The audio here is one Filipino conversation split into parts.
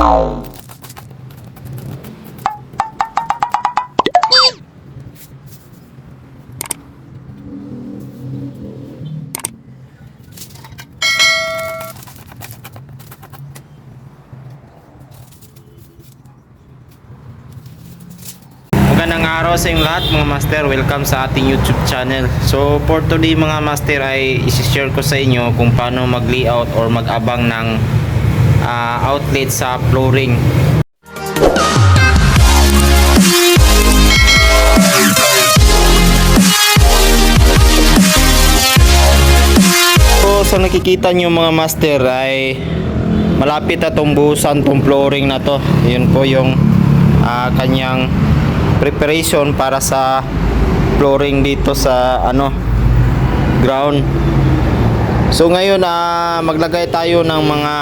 Magandang araw sa inyong lahat mga master. Welcome sa ating YouTube channel. So for today mga master ay isi-share ko sa inyo kung paano mag-layout or mag-abang ng ah, outlet sa flooring. So sa nakikita nyo mga master ay malapit na tong buhusan tong flooring na to. Yun po yung ah, kanyang preparation para sa flooring dito sa ano ground. So ngayon ah maglagay tayo ng mga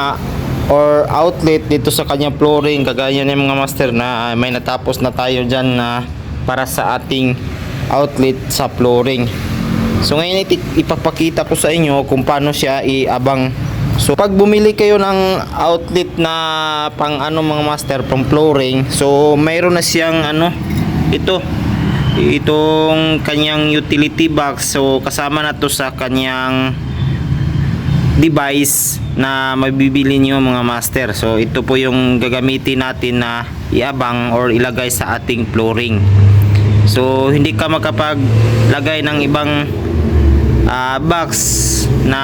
or outlet dito sa kanyang flooring kagaya ng mga master na ah, may natapos na tayo diyan na para sa ating outlet sa flooring. So ngayon ipapakita ko sa inyo kung paano siya iabang. So pag bumili kayo ng outlet na pang ano mga master pang flooring, so mayroon na siyang ano ito itong kanyang utility box. So kasama na to sa kanyang device na mabibili niyo mga master. So ito po yung gagamitin natin na iabang or ilagay sa ating flooring. So hindi ka makapaglagay ng ibang ah, box na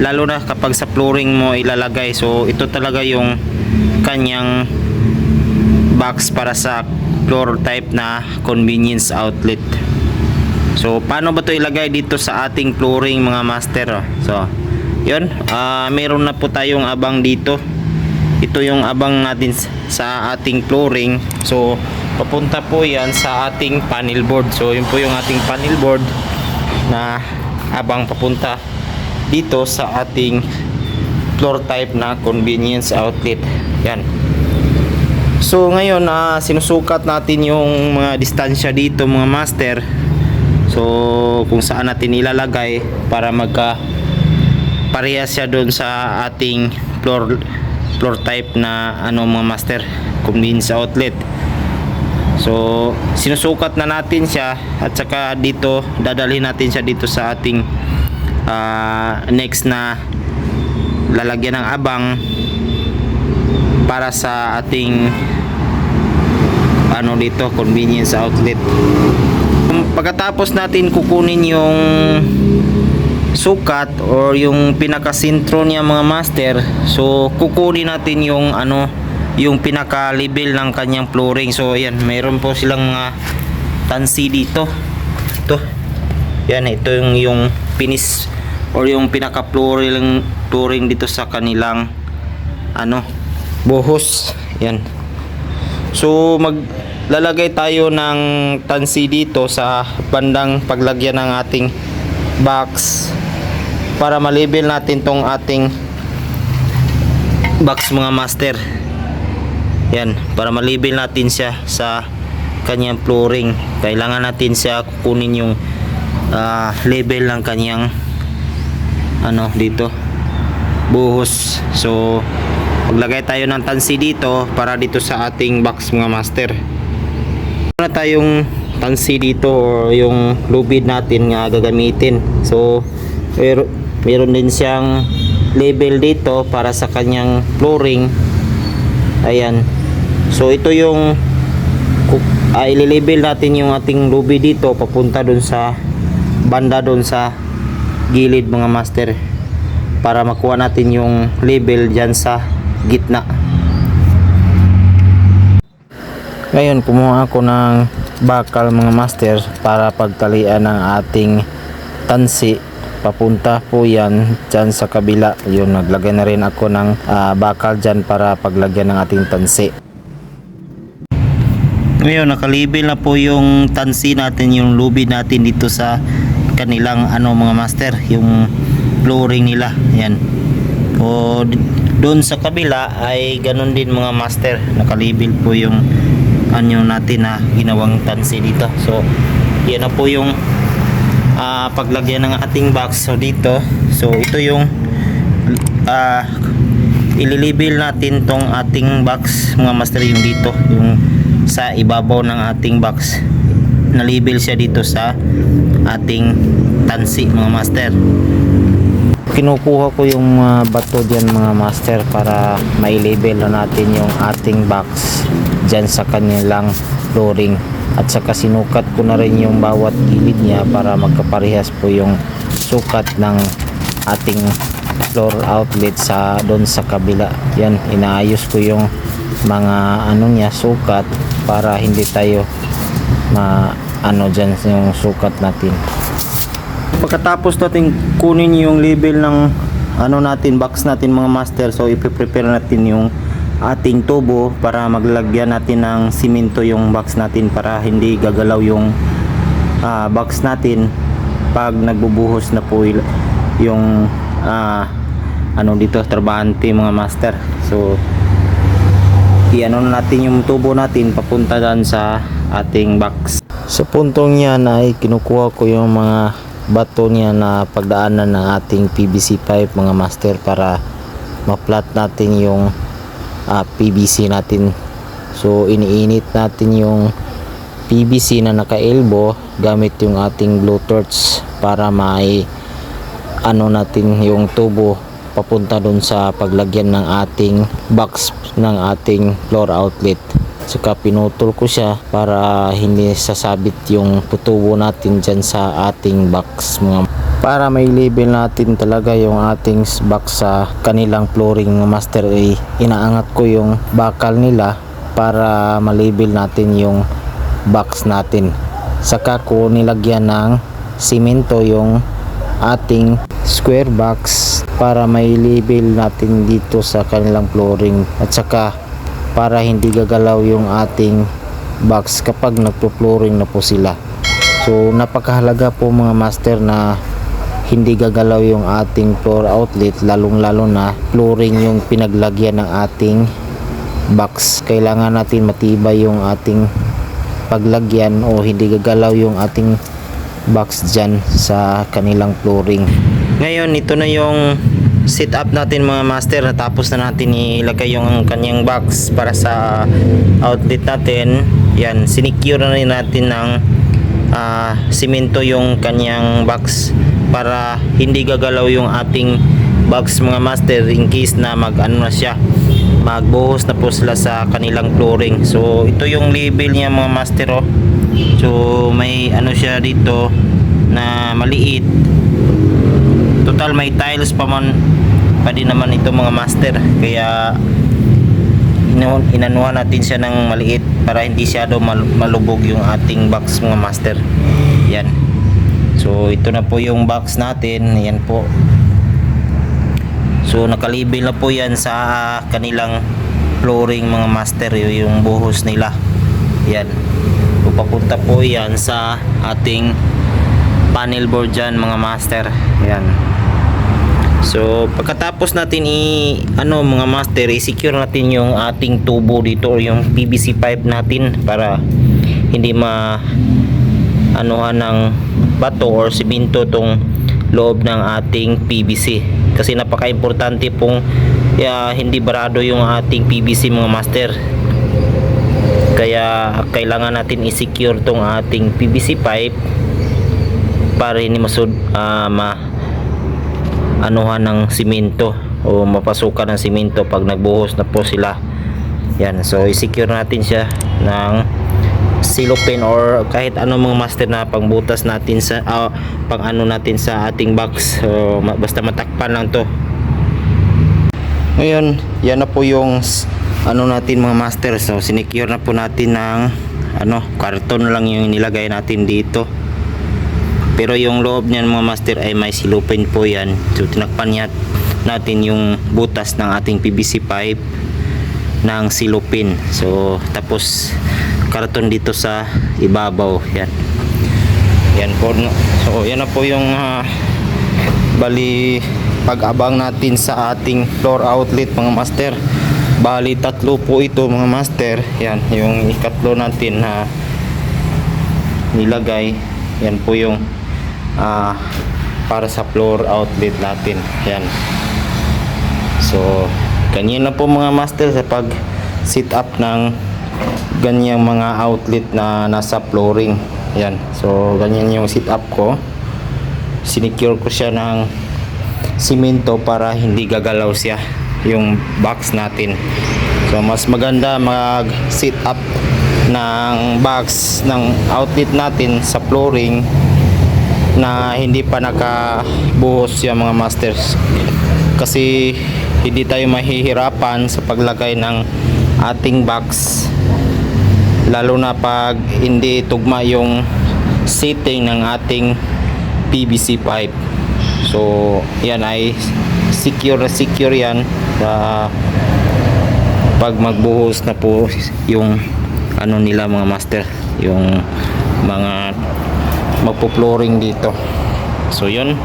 lalo na kapag sa flooring mo ilalagay. So ito talaga yung kanyang box para sa floor type na convenience outlet. So paano ba 'to ilagay dito sa ating flooring mga master? oh? So 'yun, ah meron na po tayong abang dito. Ito yung abang natin sa ating flooring. So papunta po 'yan sa ating panel board. So yun po yung ating panel board na abang papunta dito sa ating floor type na convenience outlet. Yan. So ngayon na sinusukat natin yung mga distansya dito mga master. So kung saan natin ilalagay para magka parehas siya doon sa ating floor floor type na ano mga master convenience outlet. So sinusukat na natin siya at saka dito dadalhin natin siya dito sa ating ah, next na lalagyan ng abang para sa ating ano dito convenience outlet pagkatapos natin kukunin yung sukat or yung pinakasintro niya mga master so kukunin natin yung ano yung pinaka level ng kanyang flooring. So ayan mayroon po silang mga tansi dito. To yan ito yung yung finish or yung pinaka flooring flooring dito sa kanilang ano buhos. Yan so maglalagay tayo ng tansi dito sa bandang paglagyan ng ating box para malabel natin tong ating box mga master. Yan para malabel natin siya sa kanyang flooring. Kailangan natin siya kukunin yung ah, label ng kanyang ano dito buhos. So maglagay tayo ng tansi dito para dito sa ating box mga master. Na tayong tansi dito or yung lubid natin nga gagamitin. So meron din siyang label dito para sa kanyang flooring. Ayan. So ito yung uh, ililabel natin yung ating lubid dito papunta dun sa banda dun sa gilid mga master para makuha natin yung label dyan sa gitna. Ngayon kumuha ako ng bakal mga master para pagtalian ng ating tansi papunta po yan dyan sa kabila. Yun naglagay na rin ako ng ah, bakal dyan para paglagyan ng ating tansi. Ngayon nakalibel na po yung tansi natin yung lubid natin dito sa kanilang ano mga master yung flooring nila. Yan o doon sa kabila ay ganun din mga master. Nakalibil po yung anyo natin na ginawang tansi dito. So yan na po yung ah, paglagyan ng ating box. So dito. So ito yung ah, ililibel natin tong ating box mga master yung dito. Yung sa ibabaw ng ating box. Nalibel siya dito sa ating tansi mga master. Kinukuha ko yung mga bato dyan mga master para mai-label na natin yung ating box dyan sa kanilang flooring at saka sinukat ko na rin yung bawat gilid niya para magkaparehas po yung sukat ng ating floor outlet sa doon sa kabila. Yan inaayos ko yung mga ano niya sukat para hindi tayo ma ano dyan yung sukat natin. Pagkatapos natin kunin yung label ng ano natin box natin mga master so ipe-prepare natin yung ating tubo para maglagyan natin ng simento yung box natin para hindi gagalaw yung ah, box natin pag nagbubuhos na po yung ah, ano dito trabahante mga master. So i-ano na natin yung tubo natin papunta dyan sa ating box. Sa puntong yan ay kinukuha ko yung mga bato niya na pagdaanan ng ating PVC pipe mga master para ma-flat natin yung ah, PVC natin. So iniinit natin yung PVC na naka-elbow gamit yung ating blue torch para may ano natin yung tubo papunta dun sa paglagyan ng ating box ng ating floor outlet. Saka pinutol ko siya para hindi sasabit yung tutubo natin dyan sa ating box mga para may label natin talaga yung ating box sa kanilang flooring master ay inaangat ko yung bakal nila para malabel natin yung box natin. Saka ko nilagyan ng simento yung ating square box para may label natin dito sa kanilang flooring. At saka para hindi gagalaw yung ating box kapag nagpo-flooring na po sila. So napakahalaga po mga master na hindi gagalaw yung ating floor outlet lalong lalo na flooring yung pinaglagyan ng ating box. Kailangan natin matibay yung ating paglagyan o hindi gagalaw yung ating box dyan sa kanilang flooring. Ngayon ito na yung setup natin mga master. Natapos na natin ilagay yung kanyang box para sa outlet natin. Yan sinicure na rin natin ng simento yung kanyang box para hindi gagalaw yung ating box mga master in case na mag ano na siya magbuhos na po sila sa kanilang flooring. So ito yung label niya mga master oh. so may ano siya dito na maliit. Total may tiles pa man pa naman ito mga master. Kaya inanuhan natin siya ng maliit para hindi siya daw mal- malubog yung ating box mga master. Yan so ito na po yung box natin. Yan po. So nakalibel na po yan sa kanilang flooring mga master yung buhos nila. Yan so papunta po yan sa ating panel board dyan mga master. Yan So, pagkatapos natin i ano mga master, i-secure natin yung ating tubo dito or yung PVC pipe natin para hindi ma anuhan ng bato or simento tong loob ng ating PVC. Kasi napaka-importante pong ya, hindi barado yung ating PVC mga master. Kaya kailangan natin i-secure tong ating PVC pipe para hindi masud ah, ma anuhan ng simento o mapasukan ng simento pag nagbuhos na po sila yan so i-secure natin siya ng silopin or kahit ano mga master na pangbutas natin sa ah, pang ano natin sa ating box so basta matakpan lang to ngayon yan na po yung ano natin mga master so sinicure na po natin ng ano karton lang yung nilagay natin dito pero yung loob niyan mga master ay may silupin po yan. So tinakpan natin yung butas ng ating PVC pipe ng silupin. So tapos karton dito sa ibabaw. Yan. Yan po. So yan na po yung ah, bali pag-abang natin sa ating floor outlet mga master. Bali tatlo po ito mga master. Yan yung ikatlo natin na nilagay. Yan po yung ah, para sa floor outlet natin yan so ganyan na po mga master sa pag sit up ng ganyang mga outlet na nasa flooring. Yan. So ganyan yung sit up ko. Sinicure ko siya ng simento para hindi gagalaw siya yung box natin. So mas maganda mag sit up ng box ng outlet natin sa flooring na hindi pa nakabuhos yung mga masters. Kasi hindi tayo mahihirapan sa paglagay ng ating box. Lalo na pag hindi tugma yung setting ng ating PVC pipe. So yan ay secure na secure yan sa pag magbuhos na po yung ano nila mga master yung mga magpo-flooring dito. So yun.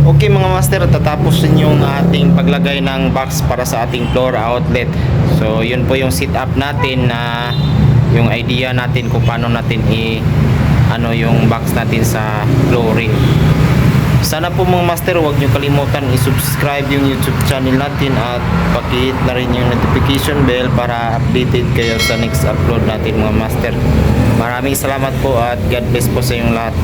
Okay mga master, tatapos din yung ating paglagay ng box para sa ating floor outlet. So yun po yung setup natin na yung idea natin kung paano natin i ano yung box natin sa flooring. Sana po mga master, huwag nyo kalimutan i-subscribe yung YouTube channel natin at pakihit na rin yung notification bell para updated kayo sa next upload natin mga master. Maraming salamat po at God bless po sa inyong lahat.